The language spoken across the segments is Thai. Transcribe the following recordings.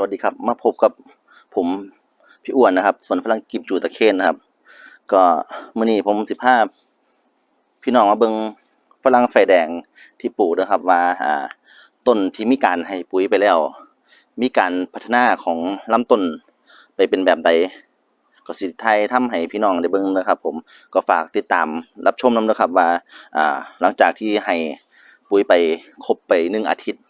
สวัสดีครับ มาพบกับผมพี่อ้วนนะครับสวนฝรั่งกิมจูตะเคนนะครับ ก็มื้อนี้ผมสิพาพี่น้องมาเบิ่งฝรั่งไฟแดงที่ปลูกนะครับว่าอ่าต้นที่มีการให้ปุ๋ยไปแล้ว มีการพัฒนาของลำต้นไปเป็นแบบใดก็สิไทยทำให้พี่น้องได้เบิ่งนะครับ ผมก็ฝากติดตามรับชมนำนะครับว่าอ่าหลังจากที่ให้ปุ๋ยไปครบไปหนึ่งอาทิตย์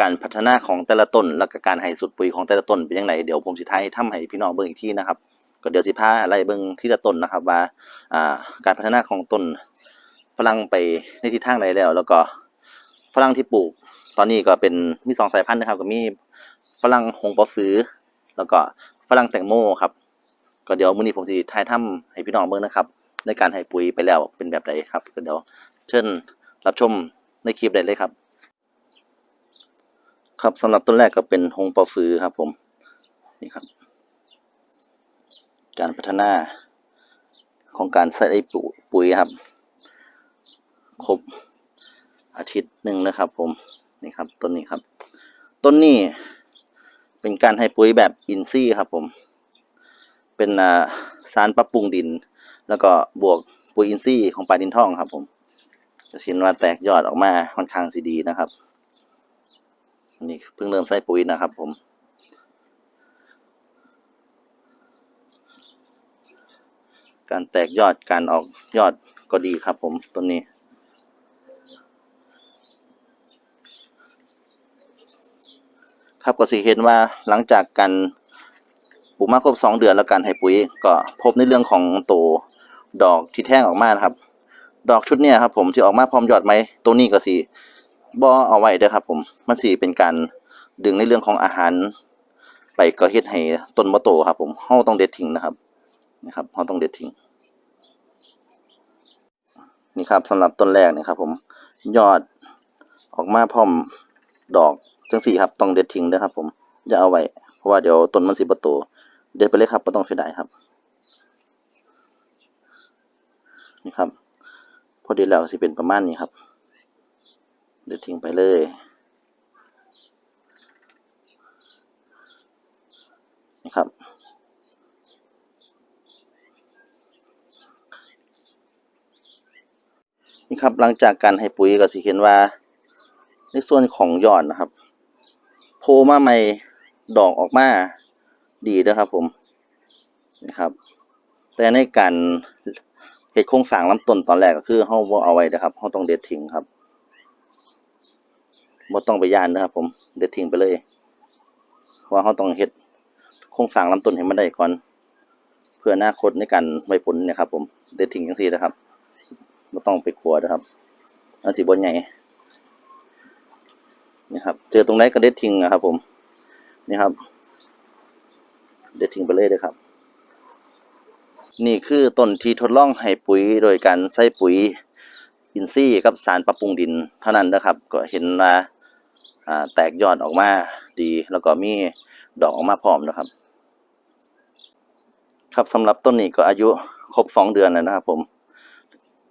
การพัฒนาของแต่ละต้นแล้วก็การให้สุดปุ๋ยของแต่ละต้นเป็นยังไงเดี๋ยวผมสิท้ายทำให้พี่น้องเบิ่งอีกทีนะครับ ก็เดี๋ยวสิพาอะไล่เบิ่งที่ละต้นนะครับว่าอ่าการพัฒนาของต้นฝรั่งไปในทิศทางใดแล้ว แล้วก็ฝรั่งที่ปลูก ตอนนี้ก็เป็นมีสองสายพันธุ์นะครับ ก็มีฝรั่งหงปาซื้อ แล้วก็ฝรั่งแตงโมครับ ก็เดี๋ยวมื้อนี้ผมสิท้ายทำให้พี่น้องเบิ่งนะครับ ในการให้ปุ๋ยไปแล้วเป็นแบบใดครับก็เดี๋ยวเชิญรับชมในคลิปได้เลยครับ ครับสำหรับต้นแรกก็เป็นหงเปาซื้อครับผมนี่ครับ การพัฒนาของการใส่ปุ๋ยปุ๋ยครับ ครบอาทิตย์หนึ่งนะครับ ผมนี่ครับต้นนี้ครับ ต้นนี้เป็นการให้ปุ๋ยแบบอินทรีย์ครับ ผม เป็นสารปรับปรุงดิน แล้วก็บวกปุ๋ยอินทรีย์ของปลาดินทองครับ ผมจะเห็นว่าแตกยอดออกมาค่อนข้างสีดีนะครับ นนี้เพิ่งเริ่มใส่ปุ๋ยนะครับผม การแตกยอดการออกยอดก็ดีครับผมต้นนี้ครับก็สิเห็นว่าหลังจากการปลูกมาครบสองเดือนแล้วการให้ปุ๋ยก็พบในเรื่องของตัวดอกที่แท่งออกมานะครับ ดอกชุดเนี้ยครับผมที่ออกมาพร้อมยอดไหมตัวนี้ก็สิ บ่เอาไว้เด้อครับผมมันสิเป็นการดึงในเรื่องของอาหาร ไปก็เฮ็ดให้ต้นบ่โตครับ ผมเฮาต้องเด็ดทิ้งนะครับนะครับเฮาต้องเด็ดทิ้งนี่ครับสำหรับต้นแรกนี่ครับ ผมยอดออกมาพร้อมดอกจังสี่ครับต้องเด็ดทิ้งเด้อครับ ผมอย่าเอาไว้เพราะว่าเดี๋ยวต้นมันสิบ่โตเด็ดไปเลยครับบ่ต้องเสียดายครับนี่ครับพอดีแล้วสิเป็นประมาณนี้ครับ เดี๋ยวทิ้งไปเลย นะครับ นี่ครับหลังจากการให้ปุ๋ยก็สิเห็นว่า ในส่วนของยอดนะครับโผล่มาใหม่ดอกออกมาดีนะครับผมนะครับ แต่ในการเฮ็ดโครงสร้างลำต้นตอนแรกก็คือเฮาบ่เอาไว้นะครับเฮาต้องเด็ดทิ้งครับ บ่ต้องไปย่านนะครับ ผมเด็ดทิ้งไปเลยเพราะว่าเราต้องเฮ็ดโครงสร้างลำต้นให้มันได้ก่อน เพื่ออนาคตในการไว้ผลเนะครับ ผมเด็ดทิ้งจังซี่นะครับบ่ต้องไปกลัวนะครับอันสิบ่ใหญ่นี่ครับ เจอตรงไหนก็เด็ดทิ้งนะครับ ผมนี่ครับ เด็ดทิ้งไปเลยเด้อครับ นี่คือต้นที่ทดลองให้ปุ๋ยโดยการใส่ปุ๋ย อินทรีย์กับสารปรับปรุงดินเท่านั้นนะครับ ก็เห็นว่าแตกยอดออกมาดี แล้วก็มีดอกออกมาพร้อมนะครับ ครับสำหรับต้นนี้ก็อายุครบสองเดือนแล้วนะครับ ผม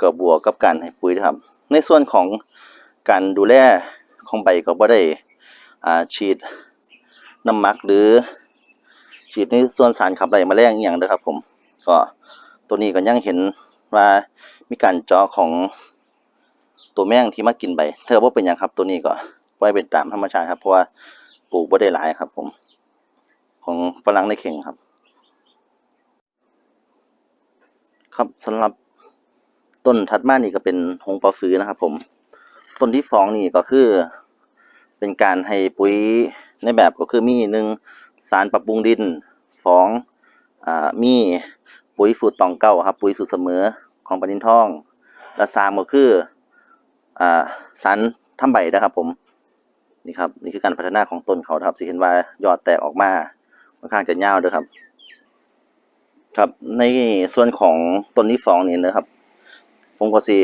ก็บวกกับการให้ปุ๋ยนะครับ ในส่วนของการดูแลของใบก็บ่ได้อาฉีดน้ำมักหรือฉีดในส่วนสารขับไล่แมลงอย่างเด้อครับ ผม ก็ตัวนี้ก็ยังเห็นว่ามีการเจาะของ ตัวแมงที่มากินใบเธอว่าเป็นอย่างครับตัวนี้ก็ปล่เป็นตามธรรมชาติครับเพราะว่าปลูกบ่ได้หลายครับ ผม ของฝรั่งในเข่งครับ ครับสำหรับต้นถัดมานี่ก็เป็นหงเปาซื้อนะครับ ผม ต้นที่สองนี่ก็คือ เป็นการให้ปุ๋ยในแบบก็คือมีหนึ่งสารปรับปรุงดินสองอมีปุ๋ยสูตรตองเก้าครับ ปุ๋ยสูตรเสมอของปนินทองและสามก็คือ สารทำใบนะครับผมนี่ครับนี่คือการพัฒนาของต้นเขาครับสิเห็นว่ายอดแตกออกมาค่อนข้างจะยาวด้วยครับ ครับในส่วนของต้นที่สองนี่นะครับ ผมก็สิ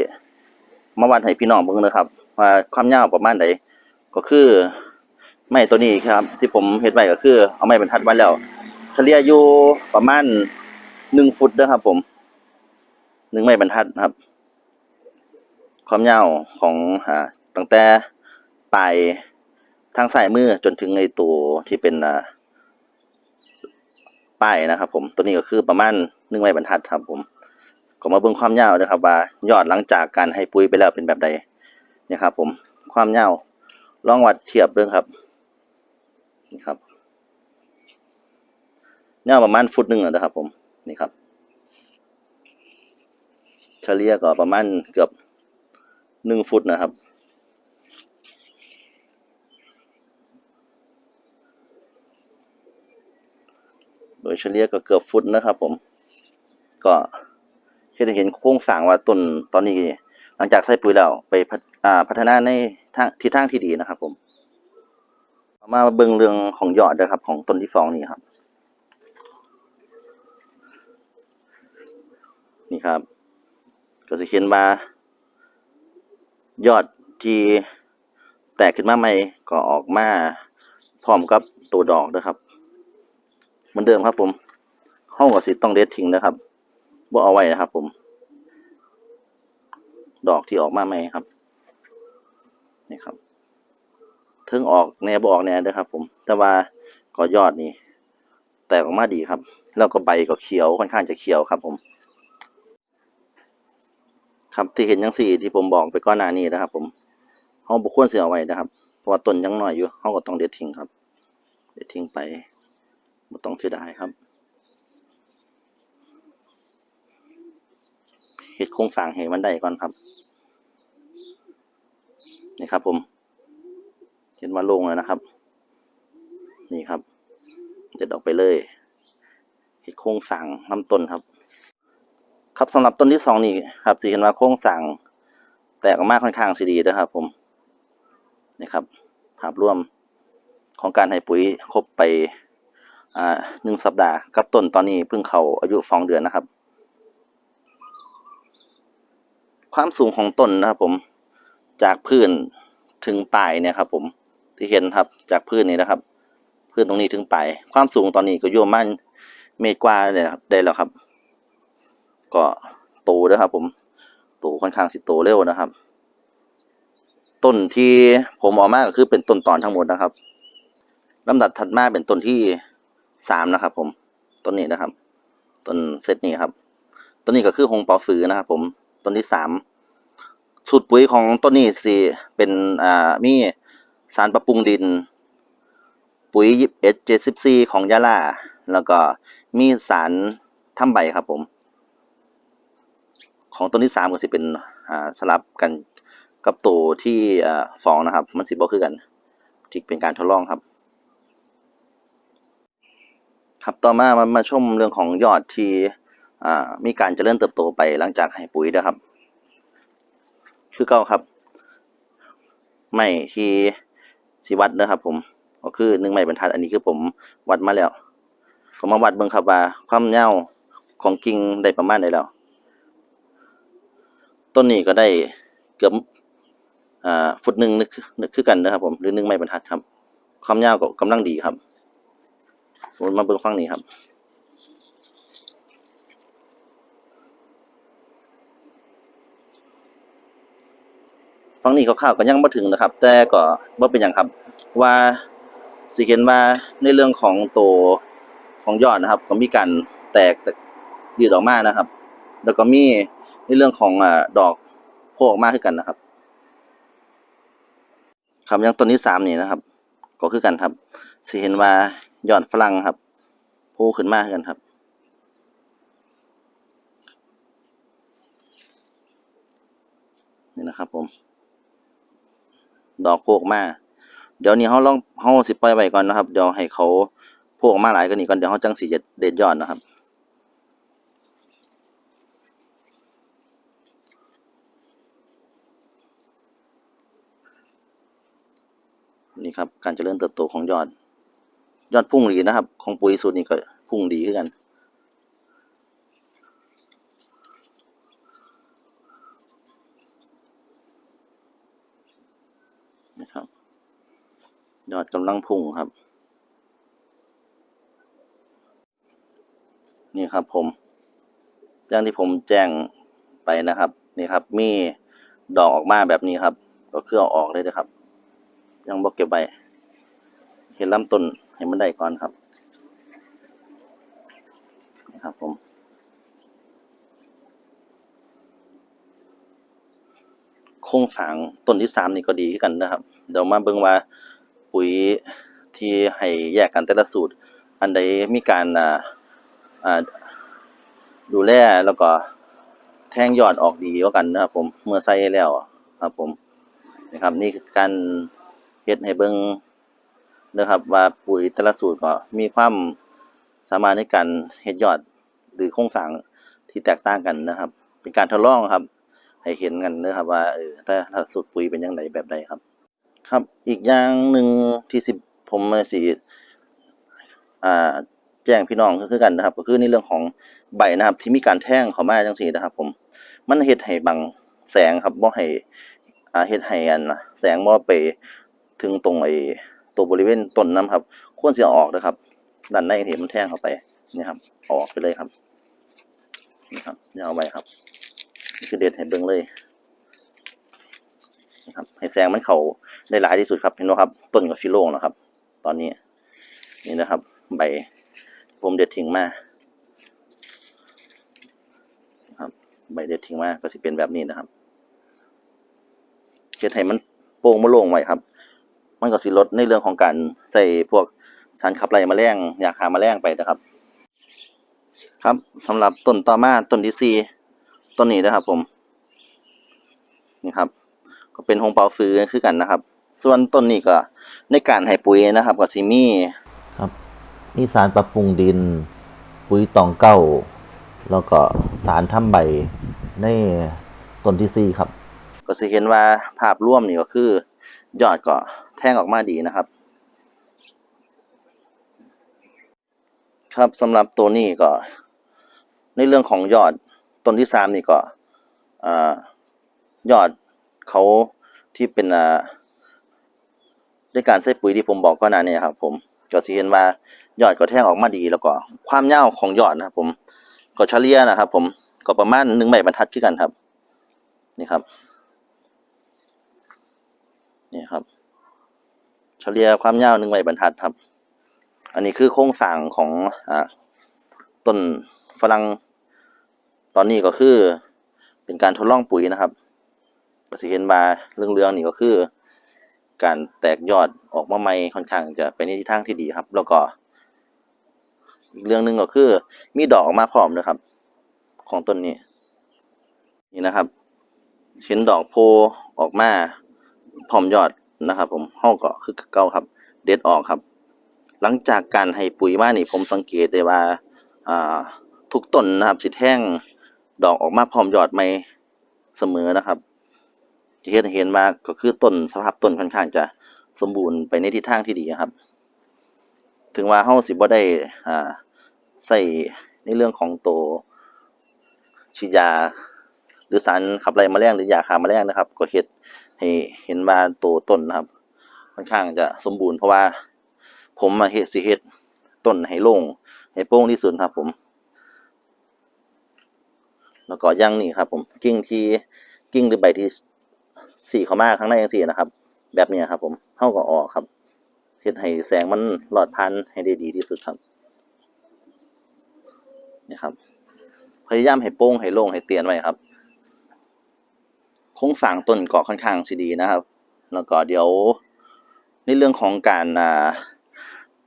มาวัดให้พี่น้องเบิ่งนะครับ ว่าความยาวประมาณใดก็คือไม้ตัวนี้ครับ ที่ผมเฮ็ดไว้ก็คือ เอาไม้บรรทัดไว้แล้วเฉลี่ยอยู่ประมาณหนึ่งฟุตนะครับผมหนึ่งไม้บรรทัดครับ ความยาวของอ่าตั้งแต่ปลายทางซ้ายมือจนถึงไอตัวที่เป็นอ่าป้ายนะครับ ผมตัวนี้ก็คือประมาณหนึ่งไม้บรรทัดครับ ผมก็มาเบิ่งความยาวนะครับ ว่ายอดหลังจากการให้ปุ๋ยไปแล้วเป็นแบบใดนี่ครับ ผมความยาวลองวัดเทียบเบิ่งครับนี่ครับยาวประมาณฟุตหนึ่งนะครับ ผมนี่ครับ เฉลี่ยก็ประมาณเกือบ หนึ่งฟุตนะครับ โดยเฉลี่ยก็เกือบฟุตนะครับ ผม ก็เห็นเห็นโครงสร้างว่าต้นตอนนี้ หลังจากใส่ปุ๋ยแล้วไปพัฒอ่าพัฒนาในทางทิศทางที่ดีนะครับ ผมมาเบิ่งเรื่องของยอดนะครับ ของต้นที่สองนี่ครับ นี่ครับ ก็จะเขียนว่า ยอดที่แตกขึ้นมาใหม่ก็ออกมาพร้อมกับตัวดอกนะครับ เหมือนเดิมครับผมห้องกสิต้องเด็ดทิ้งนะครับบ่เอาไว้นะครับ ผม ดอกที่ออกมาใหม่ครับนี่ครับเทิงออกแนวบออกแนวด้วยครับ ผม แต่ว่าก็ยอดนี่แตกออกมาดีครับ แล้วก็ใบก็เขียวค่อนข้างจะเขียวครับ ผม ครับที่เห็นยังสี่ที่ผมบอกไปก่อนหน้านี้นะครับ ผมเขาบุควรเสียเอาไว้นะครับเพราะว่าต้นยังน้อยอยู่เขาก็ต้องเด็ดทิ้งครับเด็ดทิ้งไปไม่ต้องเสียดายครับเฮ็ดโครงสร้างให้มันได้ก่อนครับนี่ครับ ผมเห็นว่าลงแล้วนะครับ นี่ครับเด็ดออกไปเลยเฮ็ดโครงสร้างลำต้นครับ ครับสำหรับต้นที่สองนี่ครับสีเห็นว่าโครงสร้างแตกออกมาค่อนข้างสีดีนะครับผมนี่ครับภาพรวมของการให้ปุ๋ยครบไปหนึ่งสัปดาห์กับต้นตอนนี้เพิ่งเขาอายุสองเดือนนะครับ ความสูงของต้นนะครับผมจากพื้นถึงปลายเนี่ยครับ ผมที่เห็นครับจากพื้นนี่นะครับ พื้นตรงนี้ถึงปลายความสูงตอนนี้ก็อยู่ประมันเมตรกว่าเลยครับได้แล้วครับ ก็โตนะครับ ผมโตค่อนข้างสิโตเร็วนะครับ ต้นที่ผมออกมาก็คือเป็นต้นตอนทั้งหมดนะครับลำดับถัดมาเป็นต้นที่สามนะครับ ผมต้นนี้นะครับ ต้นเซตนี้ครับต้นนี้ก็คือหงเปาฟือนะครับ ผมต้นที่สามสูตรปุ๋ยของต้นนี้สิเป็นอ่ามีสารปรับปรุงดิน ปุ๋ยยิบเอเจ็ดสิบซีของยาลาแล้วก็มีสารทำใบครับผม ของต้นที่สามก็สิเป็นอ่าสลับกันกับตัวที่อ่าสองนะครับ มันสิบ่คือกันที่เป็นการทดลองครับ ครับต่อมามามาชมเรื่องของยอดที่อ่ามีการเจริญเติบโตไปหลังจากให้ปุ๋ยนะครับ คือเก่าครับ ไม่ที่สิวัดนะครับ ผมก็คือหนึ่งไม้บรรทัดอันนี้คือผมวัดมาแล้วก็มาวัดเบิ่งครับว่าความยาวของกิ่งได้ประมาณใดแล้ว ต้นนี้ก็ได้เกือบฟุตหนึ่งนึกนึกคือกันนะครับผมหรือหนึ่งไม้บรรทัดครับ ความยาวก็กำลังดีครับสมมติมาเบิ่งฟังนี้ครับฟังนี้คร่าวๆก็ยังบ่ถึงนะครับ แต่ก็บ่เป็นหยังครับ ว่าสิเห็นว่าในเรื่องของตัวของยอดนะครับ ก็มีการแตกยืดออกมานะครับ แล้วก็มี ในเรื่องของอดอกโผล่ออกมาคือกันนะครับครับอย่างต้นที่สามนี่นะครับ ก็คือกันครับสิเห็นว่ายอดฝรั่งครับโผล่ขึ้นมาคือกันครับนี่นะครับผม ดอกโผล่ออกมาเดี๋ยวนี้เขาลองเขาสิปล่อยไว้ก่อนนะครับ เดี๋ยวให้เขาโผล่ออกมาหลายกว่านี้ก่อนเดี๋ยวเขาจังสิจะเด็ดยอดนะครับ นี่ครับ การเจริญเติบโตของ ยอด ยอดพุ่งดีนะครับ ของปุ๋ยสูตรนี้ก็พุ่งดีขึ้นกันนะครับ ยอดกำลังพุ่งครับ นี่ครับผมอย่างที่ผมแจ้งไปนะครับ นี่ครับ มีดอกออกมาแบบนี้ครับ ก็คือเอาออกเลยนะครับ ยังบอกเก็บไว้ เห็นลำต้นให้มันได้ก่อนครับนะครับผมโครงสร้างต้นที่สามนี่ก็ดีกันนะครับ เดี๋ยวมาเบิ่งว่าปุ๋ยที่ให้แยกกันแต่ละสูตร อันใดมีการอ่าอ่าดูแลแล้วก็แทงยอดออกดีกว่ากันนะครับผมเมื่อใส่แล้วครับผมนะครับนี่คือการเฮ็ดให้เบิ่ง นะครับว่าปุ๋ยแต่ละสูตรก็มีความสามารถในการเฮ็ดยอดหรือโครงสร้างที่แตกต่างกันนะครับ เป็นการทดลองครับ ให้เห็นกันนะครับ ว่าเออถ้าสูตรปุ๋ยเป็นยังไงแบบใดครับ ครับอีกอย่างหนึ่งที่สิบผมสิอ่าแจ้งพี่น้องก็คือกันนะครับ ก็คือในเรื่องของใบนะครับ ที่มีการแท่งเข้ามาจังซี่นะครับ ผมมันเฮ็ดให้บังแสงครับบ่ให้อ่าเฮ็ดให้อันแสงบ่ไปถึงตรงไอ้ ตัวบริเวณต้นนํครับควรสิเออกนะครับด้านในที่มันแท่งเข้าไปนี่ครับออกไปเลยครับนี่ครับย่าเอาไว้ครับคือเด็ดให้เบิ่งเลยนะครับให้แสงมันเข้าได้หลายที่สุดครับเห็นบ่ครับต้นก็สิโล่งแล้วครับ ตอนนี้นี่นะครับ ใบผมเด็ดทิ้งมาครับใบเด็ดทิ้งมาก็สิเป็นแบบนี้นะครับเฮ็ดให้มันโป่งมาโล่งไว้ครับ มันก็สิลดในเรื่องของการใส่พวกสารขับไล่แมลงยาฆ่าแมลงไปนะครับ ครับสำหรับต้นต่อมาต้นที่สี่ต้นนี้นะครับ ผม นี่ครับ ก็เป็นหงเปาฟื้นคือกันนะครับ ส่วนต้นนี้ก็ในการให้ปุ๋ยนะครับก็สิมีมีสารปรับปรุงดิน ปุ๋ยตองเก้า แล้วก็สารทำใบในต้นที่สี่ครับ ก็สิเห็นว่าภาพรวมนี่ก็คือยอดก็ แท่งออกมาดีนะครับ ครับสำหรับตัวนี้ก็ ในเรื่องของยอดต้นที่สามนี่ก็อยอดเขาที่เป็นด้วยการใส่ปุ๋ยที่ผมบอกก่อนหน้านี้ครับ ผมก็สิเห็นว่ายอดก็แท่งออกมาดีแล้วก็ ความยาวของยอดนะครับ ผมก็เฉลี่ยนะครับ ผมก็ประมาณหนึ่งใบบรรทัดคือกันครับ นี่ครับ นี่ครับ เฉลี่ยความยาวหนึ่งใบบรรทัดครับ อันนี้คือโครงสร้างของอต้นฝรั่งตอนนี้ก็คือเป็นการทดลองปุ๋ยนะครับก็สิเห็นว่าเรื่องนี่ก็คือ การแตกยอดออกมาใหม่ค่อนข้างจะไปในทิศทางที่ดีครับ แล้วก็ อีกเรื่องหนึ่งก็คือ มีดอกออกมาพร้อมนะครับ ของต้นนี้ นี่นะครับเห็นดอกโพออกมาพร้อมยอด นะครับผมเฮาก็คือเก่าครับ เด็ดออกครับ หลังจากการให้ปุ๋ยมานี่ผมสังเกตได้ว่าอ่าทุกต้นนะครับสิแท่งดอกออกมาพร้อมยอดใหม่เสมอนะครับจะเห็นเห็นว่าก็คือต้นสภาพต้นค่อนข้างจะสมบูรณ์ไปในทิศทางที่ดีครับ ถึงว่าเฮาสิบ่ได้อ่าใส่ในเรื่องของตัวฉีดยา หรือสารขับไล่แมลงหรือยาฆ่าแมลงนะครับ ก็เฮ็ด ให้เห็นว่าตัวต้นนะครับค่อนข้างจะสมบูรณ์เพราะว่า ผมมาเฮ็ดสิเฮ็ดต้นให้โล่งให้โปร่งที่สุดครับ ผม แล้วก็ย่างนี่ครับ ผมกิ่งที่กิ่งหรือใบที่สีเข้ามาข้างในจังซี่นะครับ แบบนี้ครับ ผมเฮาก็ออกครับเฮ็ดให้แสงมันหลอดผ่านให้ได้ดีที่สุดครับนี่ครับ พยายามให้โปร่งให้โล่งให้เตียนไว้ครับ โคงสร้างต้นก็ค่อนข้างสิดีนะครับ แล้วก็เดี๋ยวในเรื่องของการ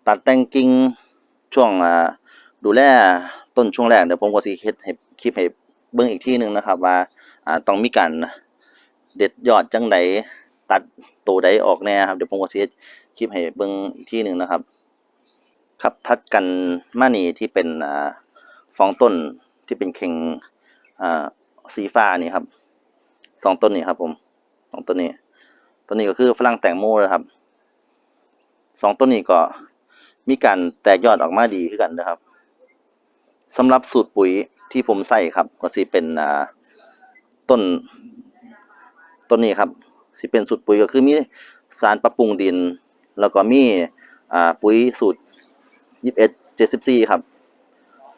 ตัดแต่งกิ่งช่วงดูแลต้นช่วงแรกเดี๋ยวผมก็สิเฮ็ดให้คลิปให้เบิ่งอีกที่หนึ่งนะครับ ว่าต้องมีการเด็ดยอดจังไดตัดตัวใดออกแน่ครับเดี๋ยวผมก็สิเฮ็ดคลิปให้เบิ่งอีกที่หนึ่งนะครับ ครับทัดกันมานีที่เป็นฟองต้นที่เป็นเข่งสีฟ้านี่ครับ สองต้นนี่ครับ ผมสองต้นนี้ต้นนี้ก็คือฝรั่งแตงโมนะครับสองต้นนี้ก็มีการแตกยอดออกมาดีขึ้นกันนะครับสำหรับสูตรปุ๋ยที่ผมใส่ครับ ก็สิเป็นอ่าต้นต้นนี้ครับ สิเป็นสูตรปุ๋ยก็คือมีสารปรับปรุงดิน แล้วก็มีอ่าปุ๋ยสูตรยี่สิบเอ็ดเจ็ดสิบสี่ครับ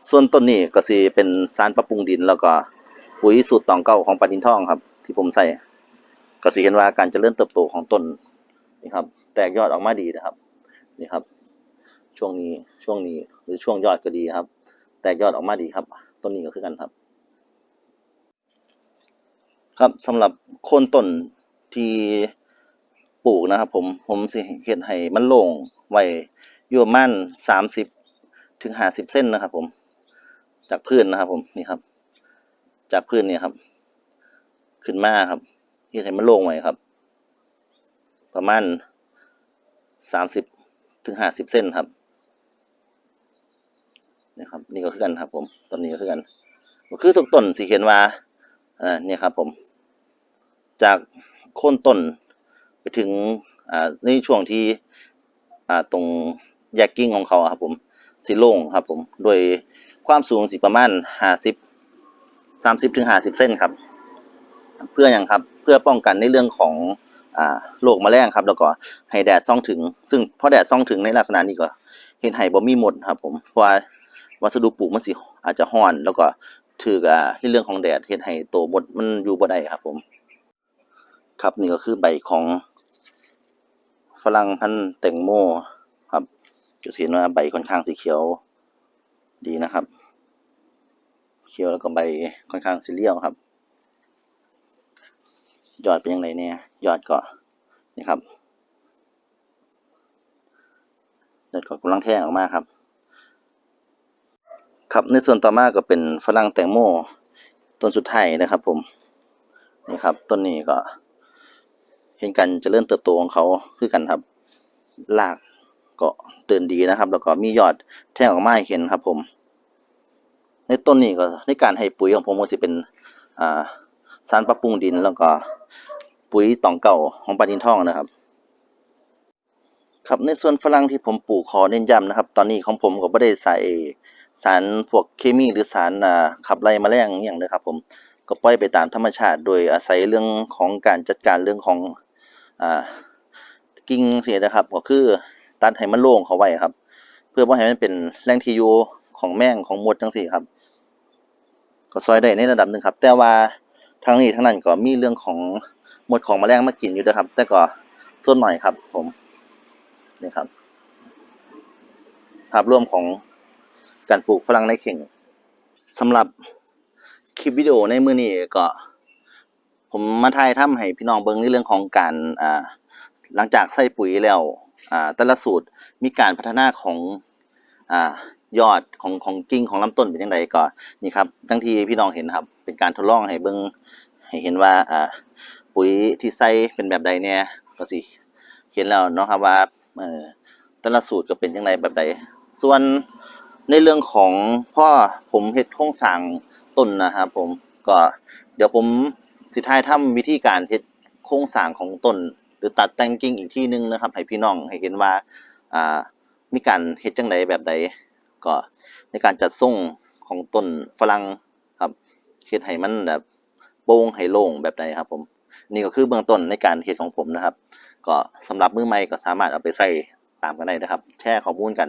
ส่วนต้นนี้ก็สิเป็นสารปรับปรุงดิน แล้วก็ปุ๋ยสูตรตองเก้าของปานินทองครับ ที่ผมใส่ก็สิเห็นว่าการเจริญเติบโตของต้นนี่ครับ แตกยอดออกมาดีนะครับนี่ครับ ช่วงนี้ช่วงนี้หรือช่วงยอดก็ดีครับ แตกยอดออกมาดีครับ ต้นนี้ก็คือกันครับ ครับสำหรับโคนต้นที่ปลูกนะครับ ผมผมสิเฮ็ดให้มันโล่งไว้อยู่ประมาณสามสิบถึงห้าสิบเส้นนะครับ ผม จากพื้นนะครับ ผมนี่ครับ จากพื้นเนี่ยครับ ขึ้นมาครับเฮ็ดให้มันโล่งไว้ครับ ประมาณสามสิบถึงห้าสิบเส้นครับนี่ครับ นี่ก็คือกันครับ ผมต้นนี้ก็คือกันก็คือทุกต้นสิเห็นว่าอ่าเนี่ยครับผม จากโค่นต้นไปถึงอ่าในช่วงที่อ่าตรงแยกกิ่งของเขาครับ ผมสิโล่งครับ ผมโดยความสูงสิประมาณห้าสิบสามสิบถึงห้าสิบเส้นครับ เพื่ออย่างครับ เพื่อป้องกันในเรื่องของอโรคแมลงครับ แล้วก็ให้แดดส่องถึง ซึ่งพอแดดส่องถึงในลักษณะนี้ก็เห็นไห้บ่มีหมดครับ ผมเพราะว่าวัสดุปลูกมันสิอาจจะห้อน แล้วก็ถืออ่าในเรื่องของแดดเฮ็ดให้โตวบดมันอยู่บ่ได้ครับ ผม ครับนี่ก็คือใบของฝรั่งพันธุ์แตงโมครับจะเห็นว่าใบค่อนข้างสีเขียวดีนะครับ เขียวแล้วก็ใบค่อนข้างสีเลี้ยวครับ ยอดเป็นยังไงเนี่ยยอดก็นี่ครับยอดก็กำลังแทงออกมาครับ ครับในส่วนต่อมาก็เป็นฝรั่งแตงโมต้นสุดท้ายนะครับ ผมนี่ครับต้นนี้ก็ เห็นการเจริญเติบโตของเขาคือกันครับรากก็เดินดีนะครับ แล้วก็มียอดแทงออกมาเห็นครับ ผม ในต้นนี้ก็ในการให้ปุ๋ยของผมก็จะเป็นอ่าสารปรับปรุงดินแล้วก็ ปุ๋ยตองเก่าของปลาดินทองนะครับ ครับในส่วนฝรั่งที่ผมปลูกขอเน้นย้ำนะครับ ตอนนี้ของผมก็ไม่ได้ใส่สารพวกเคมีหรือสารอ่าขับไล่แมลงอย่างเลยครับผมก็ปล่อยไปตามธรรมชาติ โดยอาศัยเรื่องของการจัดการเรื่องของอ่ากิ่งเสียนะครับ ก็คือตัดให้มันโล่งเขาไว้ครับ เพื่อว่าให้มันเป็นแหล่งที่อยู่ของแมงของมดจังซี่ครับ ก็ซอยได้ในระดับหนึ่งครับ แต่ว่าทางนี้ทางนั้นก็มีเรื่องของ หมดของมแมลงมากินอยู่ด้วยครับ แต่ก็ส่วนหน่อยครับ ผมนี่ครับ ภาพรวมของการปลูกฝรั่งในเข่งสำหรับคลิปวิดีโอในมือนี้ก็ ผมมาถ่ายทำให้พี่น้องเบิ่งในเรื่องของการอ่าหลังจากใส่ปุ๋ยแล้วอ่าแต่ละสูตรมีการพัฒนาของอ่ายอดของของกิ่งของลำต้นเป็นยังไงก็นี่ครับทั้งที่พี่น้องเห็นครับ เป็นการทดลองให้เบิ่งให้เห็นว่าอ่า ปุ๋ยที่ใส่เป็นแบบใดเนี่ยก็สิเห็นแล้วเนาะครับว่าเออแต่ละสูตรก็เป็นยังไงแบบใด ส่วนในเรื่องของพ่อผมเฮ็ดโครงสร้างต้นนะครับผมก็เดี๋ยวผมสิท้ายทำวิธีการเฮ็ดโครงสร้างของต้น หรือตัดแต่งกิ่งอีกที่นึงนะครับ ให้พี่น้องให้เห็นว่าอ่ามีการเฮ็ดจังไดแบบใดก็ในการจัดทรงของต้นฝรั่งครับเฮ็ดให้มันแบบโป่งให้โล่งแบบใดครับผม นี่ก็คือเบื้องต้นในการเฮ็ดของผมนะครับ ก็สำหรับมือใหม่ก็สามารถเอาไปใส่ตามกันได้นะครับ แชร์ข้อมูลกัน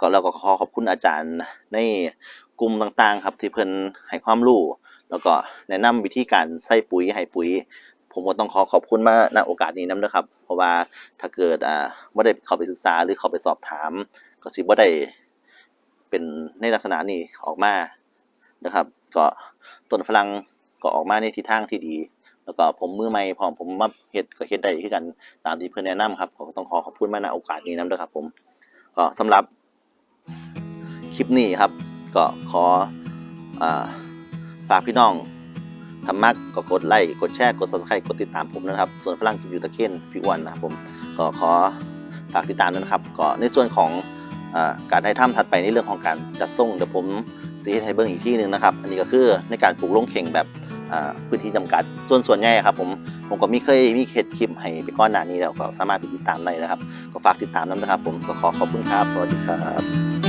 ก็แล้วก็ขอขอบคุณอาจารย์ ในกลุ่มต่างๆ ครับที่เพิ่นให้ความรู้แล้วก็แนะนำวิธีการใส่ปุ๋ยให้ปุ๋ย ผมก็ต้องขอขอบคุณมาณโอกาสนี้นำนะครับ เพราะว่าถ้าเกิดอ่าบ่ได้เข้าไปศึกษาหรือเข้าไปสอบถาม ก็สิบ่ได้เป็นในลักษณะนี้ออกมานะครับ ก็ต้นฝรั่งก็ออกมาในทิศทางที่ดี แล้วก็ผมมือใหม่พร้อมผมมาเฮ็ดก็เฮ็ดได้คือกันตามที่เพิ่อนแนะนำครับก็ต้องขอขอบคุณมาณโอกาสนี้นำด้วยครับ ผมก็สำหรับคลิปนี้ครับ ก็ขอฝากพี่น้องทำมากก็กดไลค์กดแชร์กด subscribe กดติดตามผมนะครับ ส่วนฝรั่งกินอยู่ตะเคียนพี่อ้วนนะครับผมก็ขอฝากติดตามนะครับ ก็ในส่วนของอการให้ถ้ำถัดไปในเรื่องของการจัดส่งเดี๋ยวผมจะให้เบิ้งอีกที่หนึ่งนะครับ อันนี้ก็คือในการปลูกลงเข่งแบบ พื้นที่จำกัด ส่วนส่วนใหญ่ครับผมผมก็มีเคยมีเคสคลิปให้ไปก้อนหน้านี้แล้วก็สามารถไปติดตามได้นะครับ ก็ฝากติดตามน้ำนะครับ ผมก็ขอขอบคุณครับ สวัสดีครับ